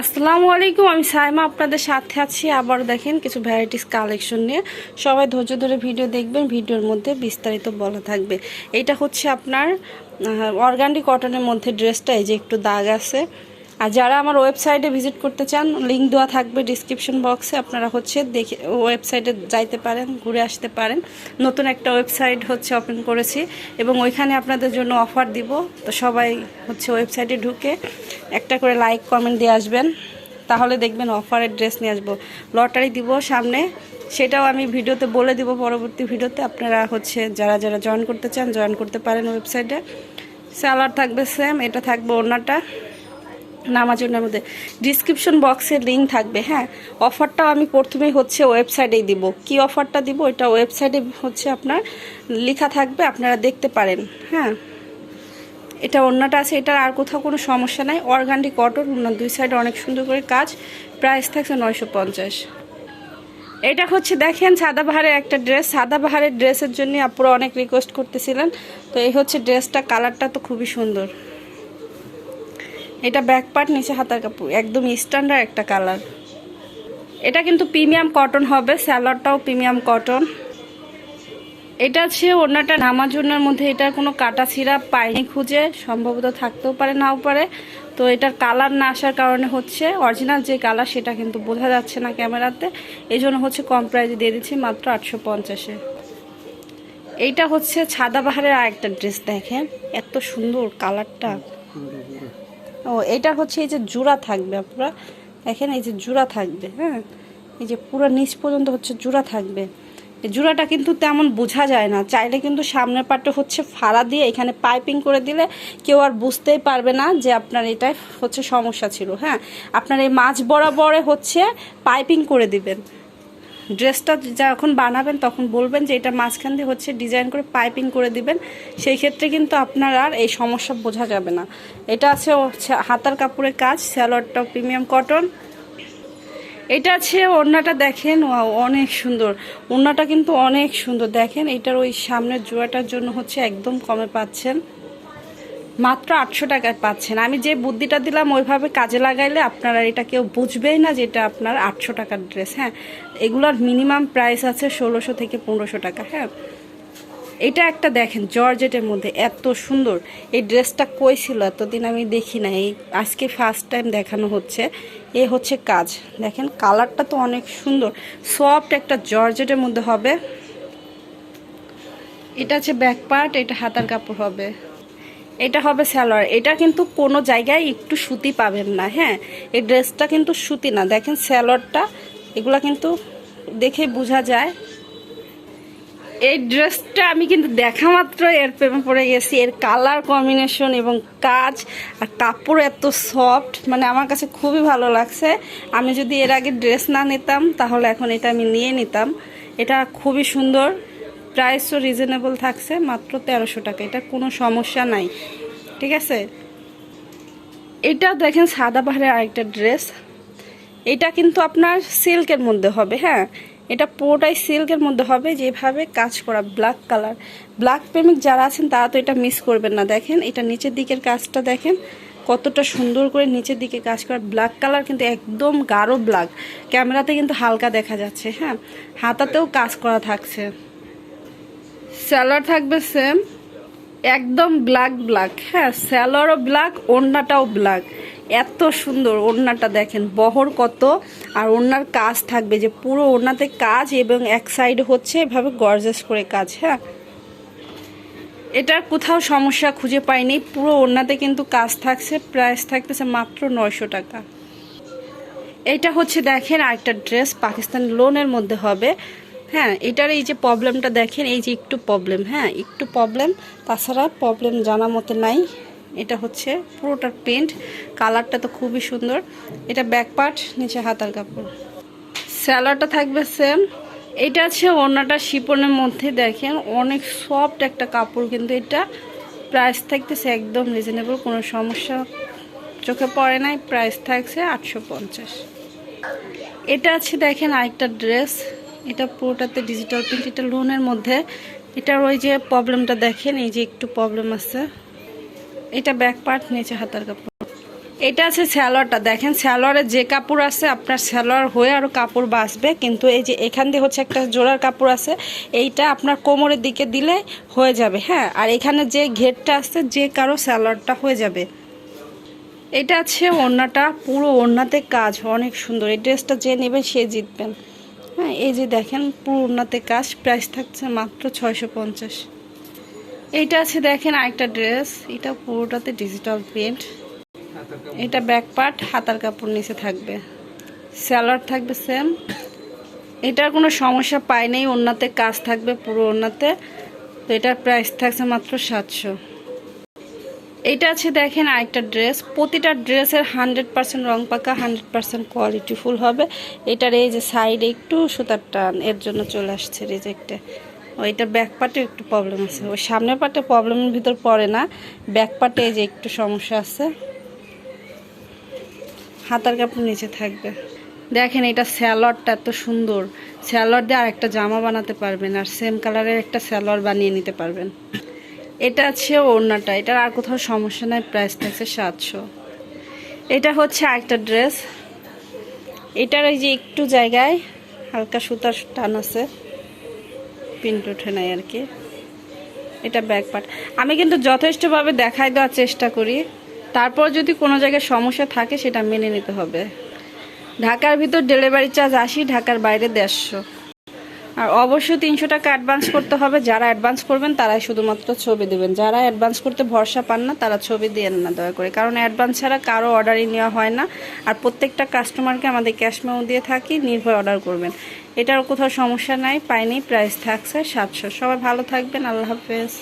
আসসালামু আলাইকুম, আমি সাইমা আপনাদের সাথে আছি। আবার দেখেন কিছু ভ্যারাইটিস কালেকশন নিয়ে। সবাই ধৈর্য ধরে ভিডিও দেখবেন, ভিডিওর মধ্যে বিস্তারিত বলা থাকবে। এটা হচ্ছে আপনার অর্গানিক কটনের মধ্যে ড্রেসটা এই যে একটু দাগ আছে। আর যারা আমার ওয়েবসাইটে ভিজিট করতে চান লিঙ্ক দেওয়া থাকবে ডিসক্রিপশন বক্সে আপনারা হচ্ছে দেখে, ওয়েবসাইটে যাইতে পারেন, ঘুরে আসতে পারেন। নতুন একটা ওয়েবসাইট হচ্ছে ওপেন করেছি এবং ওইখানে আপনাদের জন্য অফার দিব। তো সবাই হচ্ছে ওয়েবসাইটে ঢুকে একটা করে লাইক কমেন্ট দিয়ে আসবেন। তাহলে দেখবেন অফারের ড্রেস নিয়ে আসব। লটারি দিব সামনে। সেটাও আমি ভিডিওতে বলে দিব পরবর্তী ভিডিওতে। আপনারা হচ্ছে যারা যারা জয়েন করতে চান জয়েন করতে পারেন ওয়েবসাইটে। স্যালার থাকবে সেম এটা থাকবে ওনাটা নামাজনের মধ্যে ডিসক্রিপশন বক্সের লিঙ্ক থাকবে হ্যাঁ? অফারটাও আমি প্রথমেই হচ্ছে ওয়েবসাইটেই দিব। কি অফারটা দিব? এটা ওয়েবসাইটে হচ্ছে আপনার লেখা থাকবে, আপনারা দেখতে পারেন হ্যাঁ? এটা অন্যটা আছে, এটার আর কোথাও কোনো সমস্যা নাই। অর্গানিক কটন দুই সাইডে অনেক সুন্দর করে কাজ। প্রাইস থাকছে নয়শো পঞ্চাশ। এটা হচ্ছে, দেখেন, সাদা সাদাবাহারের একটা ড্রেস সাদা সাদাবাহারের ড্রেসের জন্য আপুরা অনেক রিকোয়েস্ট করতেছিলেন। তো এই হচ্ছে ড্রেসটা কালারটা তো খুবই সুন্দর। এটা ব্যাক পার্ট নিচে হাতার কাপড়, একদম স্ট্যান্ডার্ড একটা কালার এটা কিন্তু প্রিমিয়াম কটন হবে স্যালাডটাও প্রিমিয়াম কটন এটা আছে ওনাটা নামাজনের মধ্যে, এটার কোনো কাটা ছিঁড়া পায়নি খুঁজে, সম্ভবত থাকতেও পারে, নাও পারে। তো এটার কালার না আসার কারণে হচ্ছে অরিজিনাল যে কালার সেটা কিন্তু বোঝা যাচ্ছে না ক্যামেরাতে। এই জন্য হচ্ছে কম প্রাইজে দিয়ে দিচ্ছি, মাত্র আটশো পঞ্চাশে। এইটা হচ্ছে ছাদাবাহারের আর একটা ড্রেস দেখেন। এত সুন্দর কালারটা ও এটা হচ্ছে এই যে জোড়া থাকবে আপনারা। দেখেন এই যে জোড়া থাকবে হ্যাঁ? এই যে পুরো নিচ পর্যন্ত হচ্ছে জোড়া থাকবে। জোড়াটা কিন্তু তেমন বোঝা যায় না। চাইলে কিন্তু সামনের পাটটা হচ্ছে ফাড়া দিয়ে এখানে পাইপিং করে দিলে কেউ আর বুঝতেই পারবে না যে আপনার এটা হচ্ছে সমস্যা ছিল হ্যাঁ? আপনার এই মাছ বরাবরে হচ্ছে পাইপিং করে দিবেন। ড্রেসটা যখন বানাবেন তখন বলবেন যে এটা মাঝখান দিয়ে হচ্ছে ডিজাইন করে পাইপিং করে দিবেন। সেই ক্ষেত্রে কিন্তু আপনার আর এই সমস্যা বোঝা যাবে না। এটা আছে হাতার কাপড়ের কাজ স্যালোয়ারটা প্রিমিয়াম কটন। এটা আছে ওড়নাটা দেখেন অনেক সুন্দর। ওড়নাটা কিন্তু অনেক সুন্দর। দেখেন, এটার ওই সামনের জোড়াটার জন্য হচ্ছে একদম কমে পাচ্ছেন। মাত্র আটশো টাকায় পাচ্ছেন। আমি যে বুদ্ধিটা দিলাম, ওইভাবে কাজে লাগাইলে আপনারা এটা কেউ বুঝবেই না যে এটা আপনার আটশো টাকার ড্রেস। হ্যাঁ এগুলোর মিনিমাম প্রাইস আছে ষোলোশো থেকে পনেরোশো টাকা হ্যাঁ? এটা একটা দেখেন, জর্জেটের মধ্যে এত সুন্দর। এই ড্রেসটা কই ছিল? এতদিন আমি দেখি না এই আজকে ফার্স্ট টাইম দেখানো হচ্ছে। এ হচ্ছে কাজ। দেখেন, কালারটা তো অনেক সুন্দর। সফট একটা জর্জেটের মধ্যে হবে। এটা হচ্ছে ব্যাক পার্ট এটা হাতার কাপড় হবে। এটা হবে স্যালোয়ার এটা কিন্তু কোনো জায়গায় একটু সুতি পাবেন না হ্যাঁ? এই ড্রেসটা কিন্তু সুতি না। দেখেন স্যালোয়ারটা এগুলা কিন্তু দেখে বোঝা যায়। এই ড্রেসটা আমি কিন্তু দেখা মাত্র এর প্রেমে পড়ে গেছি। এর কালার কম্বিনেশন এবং কাজ আর কাপড় এত সফট মানে আমার কাছে খুবই ভালো লাগছে। আমি যদি এর আগে ড্রেস না নিতাম, তাহলে এখন এটা আমি নিয়ে নিতাম। এটা খুবই সুন্দর, প্রাইসও রিজনেবল থাকছে, মাত্র তেরোশো টাকা। এটা কোনো সমস্যা নাই। ঠিক আছে? এটা দেখেন সাদা পাহাড়ের আরেকটা ড্রেস। এটা কিন্তু আপনার সিল্কের মধ্যে হবে হ্যাঁ? এটা পুরোটাই সিল্কের মধ্যে হবে, যেভাবে কাজ করা ব্ল্যাক কালার ব্ল্যাক প্রেমিক যারা আছেন, তারা তো এটা মিস করবেন না। দেখেন, এটা নিচের দিকের কাজটা দেখেন, কতটা সুন্দর করে নিচের দিকে কাজ করা। ব্ল্যাক কালার কিন্তু একদম গাঢ় ব্ল্যাক ক্যামেরাতে কিন্তু হালকা দেখা যাচ্ছে হ্যাঁ? হাতাতেও কাজ করা থাকছে। স্যালার থাকবে সেম একদম ব্ল্যাক ব্ল্যাক হ্যাঁ? স্যালোয়ারও ব্ল্যাক ওড়নাটাও ব্ল্যাক এত সুন্দর ওড়নাটা দেখেন, বহর কত, আর ওড়নার কাজ থাকবে যে পুরো ওড়নাতে কাজ এবং এক সাইড হচ্ছে এভাবে গর্জাস করে কাজ হ্যাঁ? এটার কোথাও সমস্যা খুঁজে পাইনি, পুরো ওড়নাতে কিন্তু কাজ থাকছে প্রাইস থাকতেছে মাত্র নয়শো টাকা। এটা হচ্ছে দেখেন আরেকটা ড্রেস পাকিস্তান লোনের মধ্যে হবে। হ্যাঁ এটার এই যে প্রবলেমটা দেখেন, এই যে একটু প্রবলেম হ্যাঁ একটু প্রবলেম তাছাড়া প্রবলেম জানা মতে নাই। এটা হচ্ছে পুরোটার প্রিন্ট কালারটা তো খুবই সুন্দর। এটা ব্যাক পার্ট, নিচে হাতার কাপড়। স্যালাডটা থাকবে সেম। এটা আছে অন্যটা শিপনের মধ্যে দেখেন, অনেক সফট একটা কাপড়, কিন্তু এটা প্রাইস থাকতেছে একদম রিজনেবল, কোনো সমস্যা চোখে পড়ে নাই, প্রাইস থাকছে আটশো পঞ্চাশ। এটা আছে দেখেন আরেকটা ড্রেস, এটা পুরোটাতে ডিজিটাল প্রিন্ট এটা লোনের মধ্যে। এটার ওই যে প্রবলেমটা দেখেন, এই যে একটু প্রবলেম আছে। এটা ব্যাক পার্ট নিচে হাতার কাপড়। এটা আছে স্যালোয়ারটা দেখেন স্যালোয়ারে যে কাপড় আছে, আপনার স্যালোয়ার হয়ে আরও কাপড় বাঁচবে। কিন্তু এই যে এখান দিয়ে হচ্ছে একটা জোড়ার কাপড় আছে, এইটা আপনার কোমরের দিকে দিলে হয়ে যাবে হ্যাঁ? আর এখানে যে ঘেরটা আছে, যে কারও স্যালোয়ারটা হয়ে যাবে। এটা আছে ওড়নাটা, পুরো ওড়নাতে কাজ অনেক সুন্দর। এই ড্রেসটা যে নেবেন সে জিতবেন। হ্যাঁ এই যে দেখেন পুরো ওড়নাতে কাজ প্রাইস থাকছে মাত্র ছয়শো পঞ্চাশ। এইটা আছে দেখেন আরেকটা ড্রেস। এটা পুরোটাতে ডিজিটাল প্রিন্ট এটা ব্যাক পার্ট হাতার কাপড় নিচে থাকবে। স্যালার থাকবে সেম এটার কোনো সমস্যা পাই নেই ওনাতে কাজ থাকবে, পুরো ওনাতে তো এটার প্রাইস থাকছে মাত্র সাতশো। এটা আছে দেখেন আরেকটা ড্রেস। প্রতিটা ড্রেসের হান্ড্রেড পার্সেন্ট রং পাকা হান্ড্রেড পার্সেন্ট কোয়ালিটিফুল হবে। এটার এই যে সাইডে একটু সুতার টান, এর জন্য চলে আসছে রিজেক্টে ওইটার ব্যাক পার্টে একটু প্রবলেম আছে। ওই সামনের পার্টে প্রবলেমের ভিতর পড়ে না। ব্যাক পার্টে যে একটু সমস্যা আছে। হাতার কাপড় নিচে থাকবে। দেখেন এটা স্যালোয়ারটা এত সুন্দর। স্যালোয়ার দিয়ে আর একটা জামা বানাতে পারবেন আর সেম কালারের একটা স্যালোয়ার বানিয়ে নিতে পারবেন। এটা আছে ওড়নাটা। এটার আর কোথাও সমস্যা নাই। প্রাইস থাকছে সাতশো। এটা হচ্ছে আরেকটা ড্রেস এটার এই যে একটু জায়গায় হালকা সুতার টান আছে। প্রিন্ট ওঠে নাই আর কি। এটা ব্যাক পার্ট আমি কিন্তু যথেষ্টভাবে দেখাই দেওয়ার চেষ্টা করি। তারপর যদি কোনো জায়গায় সমস্যা থাকে, সেটা মেনে নিতে হবে। ঢাকার ভিতর ডেলিভারি চার্জ আশি, ঢাকার বাইরে দেড়শো। আর অবশ্যই তিনশো টাকা অ্যাডভান্স করতে হবে। যারা অ্যাডভান্স করবেন, তারাই শুধুমাত্র ছবি দেবেন। যারা অ্যাডভান্স করতে ভরসা পান না, তারা ছবি দেন না, দয়া করে। কারণ অ্যাডভান্স ছাড়া কারও অর্ডারই নেওয়া হয় না। আর প্রত্যেকটা কাস্টমারকে আমাদের ক্যাশ মেমো দিয়ে থাকি, নির্ভয় অর্ডার করবেন। এটার কোথাও সমস্যা নাই পাইনি প্রাইস থাকছে সাতশো। সবাই ভালো থাকবেন আল্লাহ হাফেজ।